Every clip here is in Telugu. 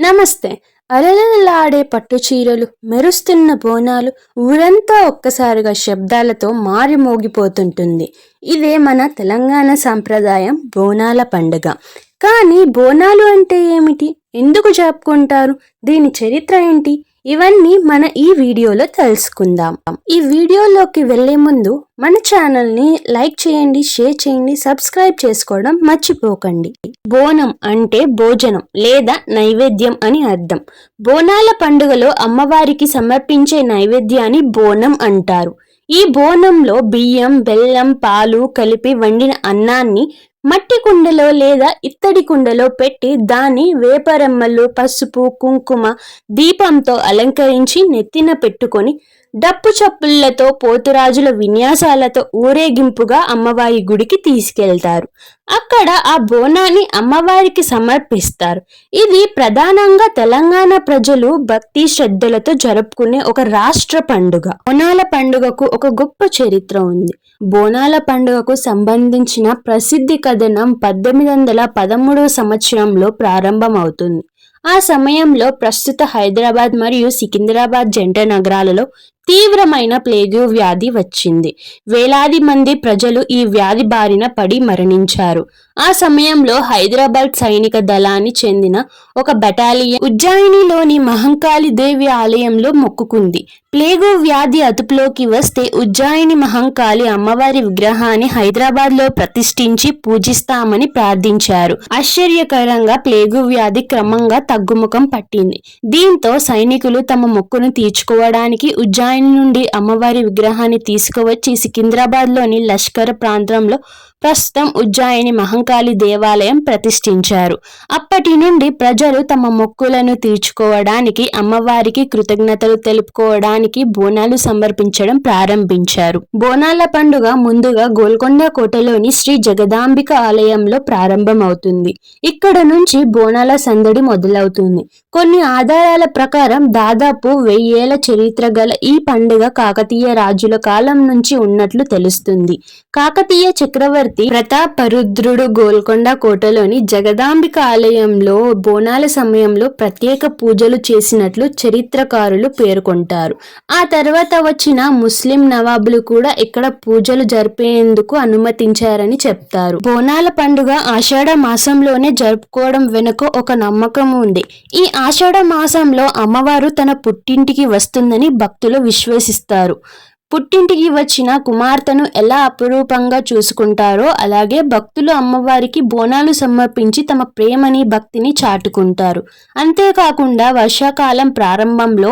నమస్తే. అలలలాడే పట్టు చీరలు మెరుస్తున్న బోనాలు ఊరంతా ఒక్కసారిగా శబ్దాలతో మారి మోగిపోతుంటుంది. ఇదే మన తెలంగాణ సాంప్రదాయం బోనాల పండుగ. కానీ బోనాలు అంటే ఏమిటి? ఎందుకు జరుపుకుంటారు? దీని చరిత్ర ఏంటి? ఇవన్నీ మన ఈ వీడియోలో తెలుసుకుందాం. ఈ వీడియోలోకి వెళ్ళే ముందు మన ఛానల్ని లైక్ చేయండి షేర్ చేయండి సబ్స్క్రైబ్ చేసుకోవడం మర్చిపోకండి. బోనం అంటే భోజనం లేదా నైవేద్యం అని అర్థం. బోనాల పండుగలో అమ్మవారికి సమర్పించే నైవేద్యాన్ని బోనం అంటారు. ఈ బోనంలో బియ్యం బెల్లం పాలు కలిపి వండిన అన్నాన్ని మట్టి కుండలో లేదా ఇత్తడి కుండలో పెట్టి దాన్ని వేపరెమ్మలు పసుపు కుంకుమ దీపంతో అలంకరించి నెత్తిన పెట్టుకొని డప్పు చప్పుళ్ళతో పోతురాజుల విన్యాసాలతో ఊరేగింపుగా అమ్మవారి గుడికి తీసుకెళ్తారు. అక్కడ ఆ బోనాన్ని అమ్మవారికి సమర్పిస్తారు. ఇది ప్రధానంగా తెలంగాణ ప్రజలు భక్తి శ్రద్ధలతో జరుపుకునే ఒక రాష్ట్ర పండుగ. బోనాల పండుగకు ఒక గొప్ప చరిత్ర ఉంది. బోనాల పండుగకు సంబంధించిన ప్రసిద్ధి కథనం పద్దెనిమిది వందల పదమూడవ సంవత్సరంలో ప్రారంభమవుతుంది. ఆ సమయంలో ప్రస్తుత హైదరాబాద్ మరియు సికింద్రాబాద్ జంట నగరాలలో తీవ్రమైన ప్లేగు వ్యాధి వచ్చింది. వేలాది మంది ప్రజలు ఈ వ్యాధి బారిన పడి మరణించారు. ఆ సమయంలో హైదరాబాద్ సైనిక దళాన్ని చెందిన ఒక బటాలియన్ ఉజ్జాయినిలోని మహంకాళి దేవి ఆలయంలో మొక్కుకుంది. ప్లేగు వ్యాధి అదుపులోకి వస్తే ఉజ్జాయిని మహంకాళి అమ్మవారి విగ్రహాన్ని హైదరాబాద్లో ప్రతిష్ఠించి పూజిస్తామని ప్రార్థించారు. ఆశ్చర్యకరంగా ప్లేగు వ్యాధి క్రమంగా తగ్గుముఖం పట్టింది. దీంతో సైనికులు తమ మొక్కును తీర్చుకోవడానికి ఉజ్జాయిని నుండి అమ్మవారి విగ్రహాన్ని తీసుకువచ్చి సికింద్రాబాద్లోని లష్కర్ ప్రాంతంలో ప్రస్తుతం ఉజ్జాయిని మహంకాళి దేవాలయం ప్రతిష్ఠించారు. అప్పటి నుండి ప్రజలు తమ మొక్కులను తీర్చుకోవడానికి అమ్మవారికి కృతజ్ఞతలు తెలుపుకోవడానికి బోనాలు సమర్పించడం ప్రారంభించారు. బోనాల పండుగ ముందుగా గోల్కొండ కోటలోని శ్రీ జగదాంబిక ఆలయంలో ప్రారంభమవుతుంది. ఇక్కడ నుంచి బోనాల సందడి మొదలవుతుంది. కొన్ని ఆధారాల ప్రకారం దాదాపు వెయ్యేళ్ళ చరిత్ర గల ఈ పండుగ కాకతీయ రాజుల కాలం నుంచి ఉన్నట్లు తెలుస్తుంది. కాకతీయ చక్రవర్తి ప్రతాపరుద్రుడు గోల్కొండ కోటలోని జగదాంబిక ఆలయంలో బోనాల సమయంలో ప్రత్యేక పూజలు చేసినట్లు చరిత్రకారులు పేర్కొంటారు. ఆ తర్వాత వచ్చిన ముస్లిం నవాబులు కూడా ఇక్కడ పూజలు జరిపేందుకు అనుమతించారని చెప్తారు. బోనాల పండుగ ఆషాఢ మాసంలోనే జరుపుకోవడం వెనుక ఒక నమ్మకం ఉంది. ఈ ఆషాఢ మాసంలో అమ్మవారు తన పుట్టింటికి వస్తుందని భక్తులు విశ్వసిస్తారు. పుట్టింటికి వచ్చిన కుమార్తెను ఎలా అపురూపంగా చూసుకుంటారో అలాగే భక్తులు అమ్మవారికి బోనాలు సమర్పించి తమ ప్రేమని భక్తిని చాటుకుంటారు. అంతేకాకుండా వర్షాకాలం ప్రారంభంలో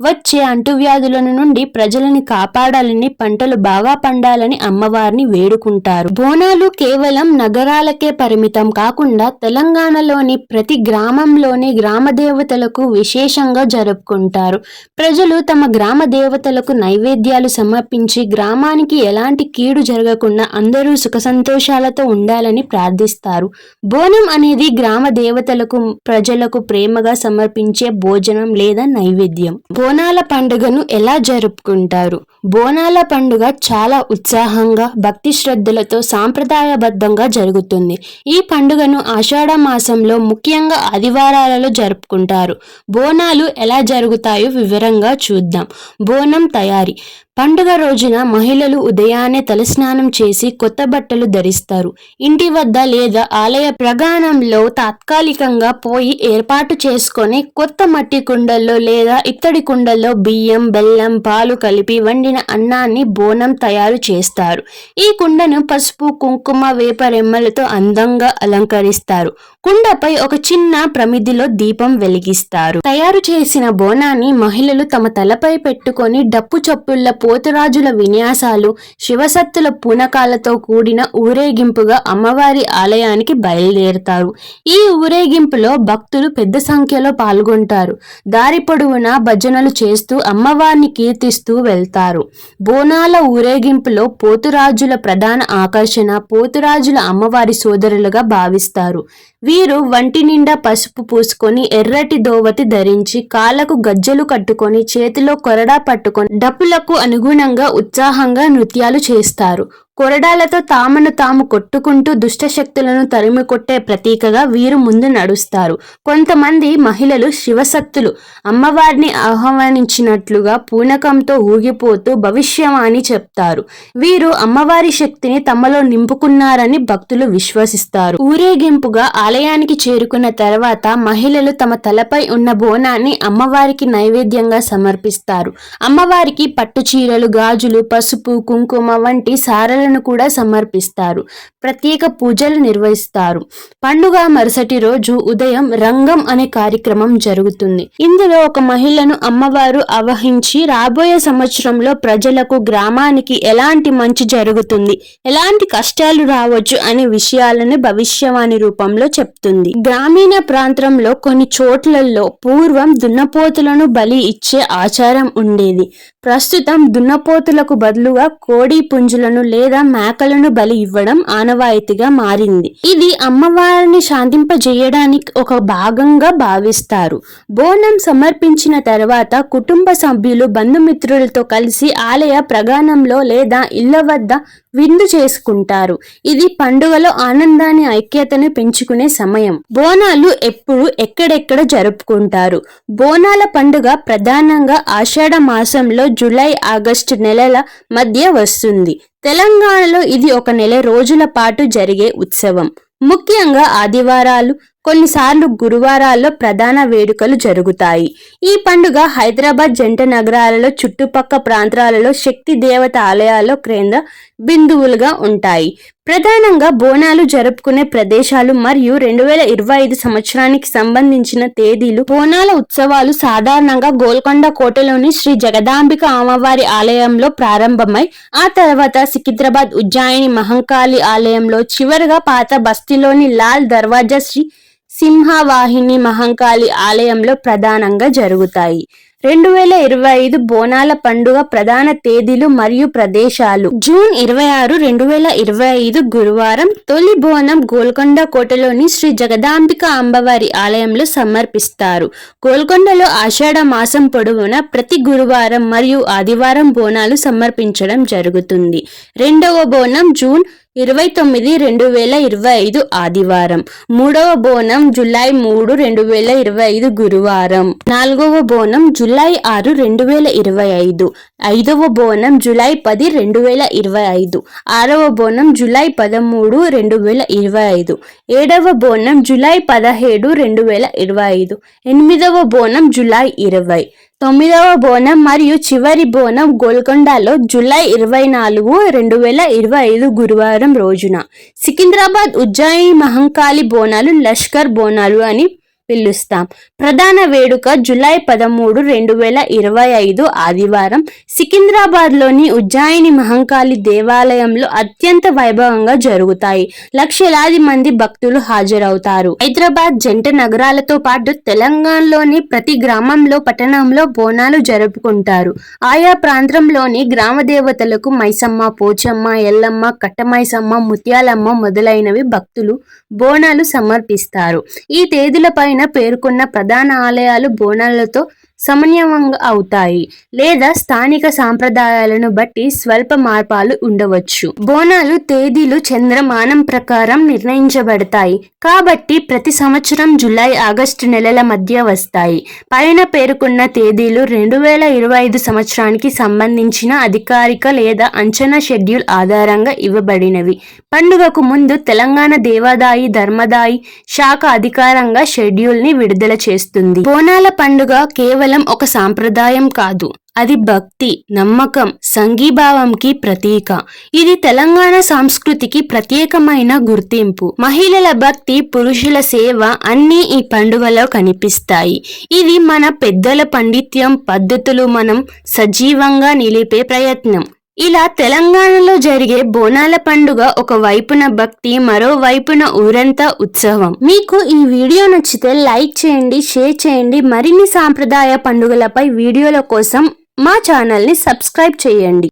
వచ్చే అంటువ్యాధుల నుండి ప్రజలని కాపాడాలని పంటలు బాగా పండాలని అమ్మవారిని వేడుకుంటారు. బోనాలు కేవలం నగరాలకే పరిమితం కాకుండా తెలంగాణలోని ప్రతి గ్రామంలోని గ్రామ దేవతలకు విశేషంగా జరుపుకుంటారు. ప్రజలు తమ గ్రామ దేవతలకు నైవేద్యాలు సమర్పించి గ్రామానికి ఎలాంటి కీడు జరగకుండా అందరూ సుఖ సంతోషాలతో ఉండాలని ప్రార్థిస్తారు. బోనం అనేది గ్రామ దేవతలకు ప్రజలకు ప్రేమగా సమర్పించే భోజనం లేదా నైవేద్యం. బోనాల పండుగను ఎలా జరుపుకుంటారు? బోనాల పండుగ చాలా ఉత్సాహంగా భక్తి శ్రద్ధలతో సాంప్రదాయబద్ధంగా జరుగుతుంది. ఈ పండుగను ఆషాఢ మాసంలో ముఖ్యంగా ఆదివారాలలో జరుపుకుంటారు. బోనాలు ఎలా జరుగుతాయో వివరంగా చూద్దాం. బోనం తయారీ. పండుగ రోజున మహిళలు ఉదయాన్నే తలస్నానం చేసి కొత్త బట్టలు ధరిస్తారు. ఇంటి వద్ద లేదా ఆలయ ప్రగాణంలో తాత్కాలికంగా పోయి ఏర్పాటు చేసుకొని కొత్త మట్టి కుండల్లో లేదా ఇత్తడి కుండల్లో బియ్యం బెల్లం పాలు కలిపి వండిన అన్నాన్ని బోనం తయారు చేస్తారు. ఈ కుండను పసుపు కుంకుమ వేపరెమ్మలతో అందంగా అలంకరిస్తారు. కుండపై ఒక చిన్న ప్రమిదిలో దీపం వెలిగిస్తారు. తయారు చేసిన బోనాన్ని మహిళలు తమ తలపై పెట్టుకొని డప్పు చప్పుళ్ళ పోతురాజుల విన్యాసాలు శివసత్తుల పూనకాలతో కూడిన ఊరేగింపుగా అమ్మవారి ఆలయానికి బయలుదేరుతారు. ఈ ఊరేగింపులో భక్తులు పెద్ద సంఖ్యలో పాల్గొంటారు. దారి పొడవునా భజనలు చేస్తూ అమ్మవారిని కీర్తిస్తూ వెళ్తారు. బోనాల ఊరేగింపులో పోతురాజుల ప్రధాన ఆకర్షణ పోతురాజుల అమ్మవారి సోదరులుగా భావిస్తారు. వీరు వంటి నిండా పసుపు పూసుకొని ఎర్రటి దోవతి ధరించి కాళ్ళకు గజ్జలు కట్టుకొని చేతిలో కొరడా పట్టుకొని డప్పులకు అనుగుణంగా ఉత్సాహంగా నృత్యాలు చేస్తారు. కొరడాలతో తామను తాము కొట్టుకుంటూ దుష్టశక్తులను తరిమి కొట్టే ప్రతీకగా వీరు ముందు నడుస్తారు. కొంతమంది మహిళలు శివసత్తులు అమ్మవారిని ఆహ్వానించినట్లుగా పూనకంతో ఊగిపోతూ భవిష్యవాణి చెప్తారు. వీరు అమ్మవారి శక్తిని తమలో నింపుకున్నారని భక్తులు విశ్వసిస్తారు. ఊరేగింపుగా ఆలయానికి చేరుకున్న తర్వాత మహిళలు తమ తలపై ఉన్న బోనాన్ని అమ్మవారికి నైవేద్యంగా సమర్పిస్తారు. అమ్మవారికి పట్టు చీరలు గాజులు పసుపు కుంకుమ వంటి సారలను కూడా సమర్పిస్తారు. ప్రత్యేక పూజలు నిర్వహిస్తారు. పండుగ మరుసటి రోజు ఉదయం రంగం అనే కార్యక్రమం జరుగుతుంది. ఇందులో ఒక మహిళను అమ్మవారు అవహించి రాబోయే సంవత్సరంలో ప్రజలకు గ్రామానికి ఎలాంటి మంచి జరుగుతుంది ఎలాంటి కష్టాలు రావచ్చు అనే విషయాలను భవిష్యవాణి రూపంలో చెప్తుంది. గ్రామీణ ప్రాంతంలో కొన్ని చోట్లలో పూర్వం దున్నపోతులను బలి ఇచ్చే ఆచారం ఉండేది. ప్రస్తుతం దున్నపోతులకు బదులుగా కోడి పుంజులను లేదా మేకలను బలి ఇవ్వడం ఆనవాయితీగా మారింది. ఇది అమ్మవారిని శాంతింపజేయడానికి ఒక భాగంగా భావిస్తారు. బోనం సమర్పించిన తర్వాత కుటుంబ సభ్యులు బంధుమిత్రులతో కలిసి ఆలయ ప్రగాణంలో లేదా ఇళ్ళ వద్ద విందు చేసుకుంటారు. ఇది పండుగలో ఆనందాన్ని ఐక్యతను పెంచుకునే సమయం. బోనాలు ఎప్పుడు ఎక్కడెక్కడ జరుపుకుంటారు? బోనాల పండుగ ప్రధానంగా ఆషాఢ మాసంలో జూలై ఆగస్టు నెలల మధ్య వస్తుంది. తెలంగాణలో ఇది ఒక నెల రోజుల పాటు జరిగే ఉత్సవం. ముఖ్యంగా ఆదివారాలు కొన్నిసార్లు గురువారాల్లో ప్రధాన వేడుకలు జరుగుతాయి. ఈ పండుగ హైదరాబాద్ జంట నగరాలలో చుట్టుపక్క ప్రాంతాలలో శక్తి దేవత ఆలయాల్లో కేంద్ర బిందువులుగా ఉంటాయి. ప్రధానంగా బోనాలు జరుపుకునే ప్రదేశాలు మరియు రెండు వేల ఇరవై ఐదు సంవత్సరానికి సంబంధించిన తేదీలు. బోనాల ఉత్సవాలు సాధారణంగా గోల్కొండ కోటలోని శ్రీ జగదాంబిక అమ్మవారి ఆలయంలో ప్రారంభమై ఆ తర్వాత సికింద్రాబాద్ ఉజ్జాయిని మహంకాళి ఆలయంలో చివరగా పాత బస్తీలోని లాల్ దర్వాజా శ్రీ సింహవాహిని మహంకాళి ఆలయంలో ప్రధానంగా జరుగుతాయి. రెండు వేల ఇరవై ఐదు బోనాల పండుగ ప్రధాన తేదీలు మరియు ప్రదేశాలు. జూన్ ఇరవై ఆరు రెండు వేల ఇరవై ఐదు గురువారం తొలి బోనం గోల్కొండ కోటలోని శ్రీ జగదాంబిక అంబవారి ఆలయంలో సమర్పిస్తారు. గోల్కొండలో ఆషాఢ మాసం పొడవునా ప్రతి గురువారం మరియు ఆదివారం బోనాలు సమర్పించడం జరుగుతుంది. రెండవ బోనం జూన్ ఇరవై తొమ్మిది రెండు వేల ఇరవై ఐదు ఆదివారం. మూడవ బోనం జులై మూడు రెండు వేల ఇరవై ఐదు గురువారం. నాలుగవ బోనం జులై ఆరు రెండు వేల ఇరవై ఐదు. ఐదవ బోనం జులై పది రెండు వేల ఇరవై ఐదు. ఆరవ బోనం జులై పదమూడు రెండు వేల ఇరవై ఐదు. ఏడవ బోనం జులై పదహేడు రెండు వేల ఇరవై ఐదు. ఎనిమిదవ బోనం జులై ఇరవై. తొమ్మిదవ బోనం మరియు చివరి బోనం గోల్కొండలో జూలై ఇరవై నాలుగు రెండు వేల ఇరవై ఐదు గురువారం రోజున. సికింద్రాబాద్ ఉజ్జాయిని మహంకాళి బోనాలు లష్కర్ బోనాలు అని పిలుస్తాం. ప్రధాన వేడుక జులై పదమూడు రెండు వేల ఇరవై ఐదు ఆదివారం సికింద్రాబాద్లోని ఉజ్జాయిని మహంకాళి దేవాలయంలో అత్యంత వైభవంగా జరుగుతాయి. లక్షలాది మంది భక్తులు హాజరవుతారు. హైదరాబాద్ జంట నగరాలతో పాటు తెలంగాణలోని ప్రతి గ్రామంలో పట్టణంలో బోనాలు జరుపుకుంటారు. ఆయా ప్రాంతంలోని గ్రామ దేవతలకు మైసమ్మ పోచమ్మ ఎల్లమ్మ కట్టమైసమ్మ ముత్యాలమ్మ మొదలైనవి భక్తులు బోనాలు సమర్పిస్తారు. ఈ తేదీలపై పైన పేర్కొన్న ప్రధాన ఆలయాలు బోనాలతో సమన్వయంగా అవుతాయి లేదా స్థానిక సాంప్రదాయాలను బట్టి స్వల్ప మార్పాలు ఉండవచ్చు. బోనాలు తేదీలు చంద్రమానం ప్రకారం నిర్ణయించబడతాయి. కాబట్టి ప్రతి సంవత్సరం జూలై ఆగస్టు నెలల మధ్య వస్తాయి. పైన పేర్కొన్న తేదీలు రెండు వేల ఇరవై ఐదు సంవత్సరానికి సంబంధించిన అధికారిక లేదా అంచనా షెడ్యూల్ ఆధారంగా ఇవ్వబడినవి. పండుగకు ముందు తెలంగాణ దేవాదాయి ధర్మదాయి శాఖ అధికారంగా షెడ్యూల్ని విడుదల చేస్తుంది. బోనాల పండుగ కేవలం కేవలం ఒక సాంప్రదాయం కాదు. అది భక్తి నమ్మకం సంఘీభావంకి ప్రతీక. ఇది తెలంగాణ సంస్కృతికి ప్రత్యేకమైన గుర్తింపు. మహిళల భక్తి పురుషుల సేవ అన్నీ ఈ పండుగలో కనిపిస్తాయి. ఇది మన పెద్దల పండిత్యం పద్ధతులు మనం సజీవంగా నిలిపే ప్రయత్నం. ఇలా తెలంగాణలో జరిగే బోనాల పండుగ ఒక వైపున భక్తి మరో వైపున ఊరంతా ఉత్సవం. మీకు ఈ వీడియో నచ్చితే లైక్ చేయండి షేర్ చేయండి మరిన్ని సాంప్రదాయ పండుగలపై వీడియోల కోసం మా ఛానల్ని సబ్స్క్రైబ్ చేయండి.